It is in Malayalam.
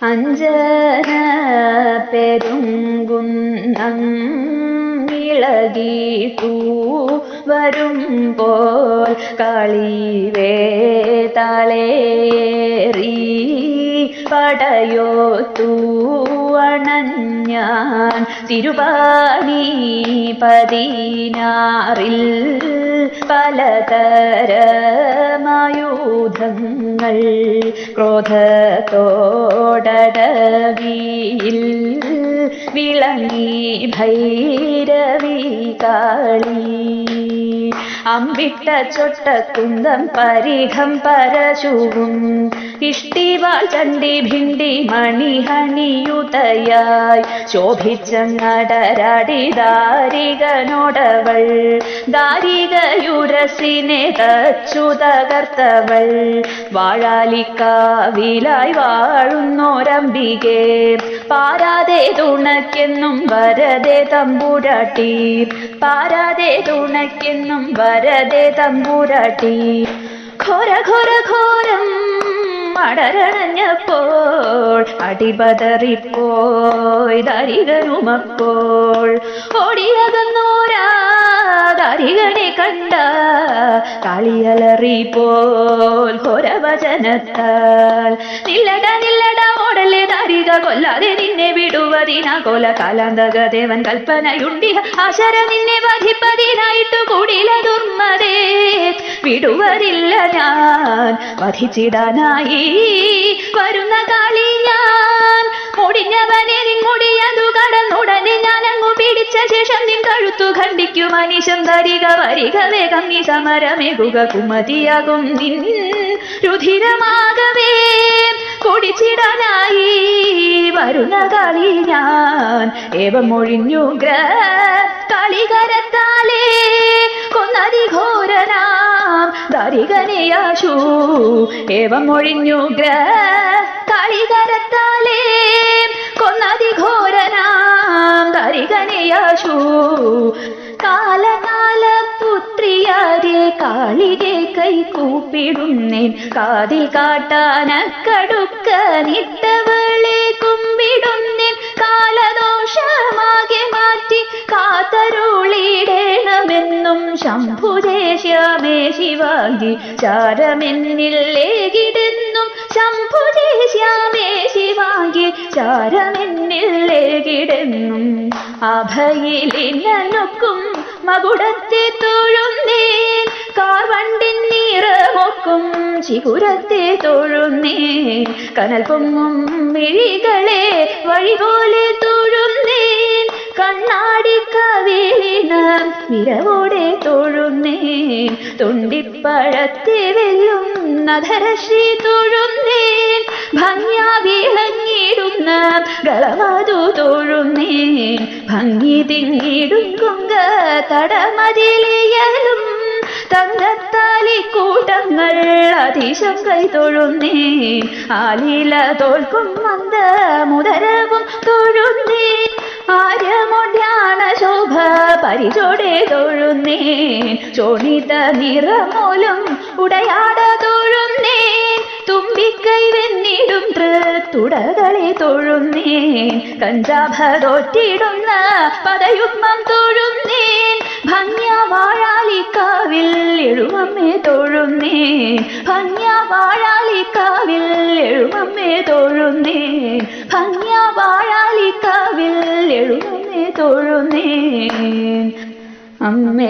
അഞ്ജന പെരുങ്കുന്നം ഇളകിട്ടു വരുമ്പോൾ കളിവേ തളേറി പടയോത്തു അണഞ്ഞാൻ തിരുവാണി പതിനാറിൽ പലതരമായുധങ്ങൾ ക്രോധത്തോടവിയിൽ വിളങ്ങി ഭൈരവി കാളി. അമ്പിട്ട ചൊട്ട കുന്തം പരിഹം പരശുവും. ഇഷ്ടിവാൾ ചണ്ടി ഭിണ്ടി മണിഹണിയുതയായി ശോഭിച്ച നടരാടി ദാരികനോടവൾ. ദാരികയുരസിനെ തച്ചു തകർത്തവൾ വാഴാലിക്കാവിലായി വാഴുന്നോരംബികെ. പാരാതെ തുണയ്ക്കെന്നും വരതെ തമ്പുരാട്ടി. പാരാതെ തുണയ്ക്കെന്നും വരതെ തമ്പുരാട്ടി. ഘോര ഘോര ഘോരം അടരണഞ്ഞപ്പോൾ അടിപതറിപ്പോയി ദരികനുമപ്പോൾ. ഓടിയകന്നോരാ ദരികനെ കണ്ട കളിയലറിപ്പോൽ ഘോരവചനത്താൽ. നില്ലട നില്ലട ഓടല്ലേ ദാരിക കൊല്ലാതെ നിന്നെ വിടുവതിനാ. കൊല കാലാന്തക ദേവൻ കൽപ്പനയുണ്ടി ആശര നിന്നെ ദുർമതേ വിടുവതില്ല ഞാൻ വധിച്ചിടാനായി വരുന്ന കാളി ഞാൻ മുടിഞ്ഞവനെ നിൻമുടിയതു കടന്നുടനെ ഞാൻ അങ്ങു പിടിച്ച ശേഷം നിൻ കഴുത്തു ഖണ്ഡിക്കു മനുഷ്യൻ തരിക വരിക വേഗം നീ സമരമേകുക കുമതിയാകും നിൻ രുധിരമാകവേ. കുടിച്ചിടാനായി വരുന്ന കളി ഞാൻ ഏവം ഒഴിഞ്ഞു ഗ്ര കളികരത്താലേ. കൊന്നതി ഘോരനാം ദരികനെയാശു ഏവം ഒഴിഞ്ഞു ഗ്ര കളികരത്താലേ കൊന്നതി ഘോരനാം ദരികനെയാശു കാലകാല പുത്രിയാരെ കാളികെ കൈ കൂപ്പിടുന്നേൻ. കാതിൽ കാട്ടാനക്കടുക്ക നിട്ടവളെ കുമ്പിടുന്നേൻ. കാലദോഷമാകെ മാറ്റി ശിവാംഗി ശംഭുദേശമേ ശിവാങ്കി ചാരമെന്നില്ലേകിടുന്നും ശംഭുദേശമേ ശിവാങ്കി ചാരമെന്നില്ലേകിടുന്നും അഭയിലിനൊക്കും മകുടത്തെ തൊഴുന്നേൻ കാർവണ്ടിൻ നിറമൊക്കും ചികുരത്തെ തൊഴുന്നേൻ. കനൽ പൊങ്ങും മിഴികളെ വഴി പോലെ കണ്ണാടി കവിളിന വിരവോടെ തൊഴുന്നേ. തുണ്ടിപ്പഴത്തെ വെല്ലും തൊഴുന്നേ. ഭംഗ്യ ഗളവതു തൊഴുന്നേ. ഭംഗി തിങ്ങിടും തടമതിലിയലും. തങ്കത്താലി കൂട്ടങ്ങൾ അതിശം കൈ തൊഴുന്നേ. ആലീല തോൽക്കും മന്ദ മുതരവും പരിചോടെ തൊഴുന്നേൻ ചോണിത നിറമൂലം ഉടയാട തൊഴുന്നേൻ തുമ്പിക്കൈ വെന്നിടും തൃത്തുടകളെ തൊഴുന്നേൻ കഞ്ചാഭ പതയുഗ്മം ഭംഗ്യ വാഴാലിക്കാവിൽ എഴുമമ്മേ തൊഴുന്നേൻ ഭംഗ്യ വാഴാലിക്കാവിൽ എഴുമമ്മേ തൊഴുന്നേൻ ഭംഗ്യ വാഴാലിക്കാവിൽ എഴുമമ്മേ തൊഴുന്നേൻ അമ്മേ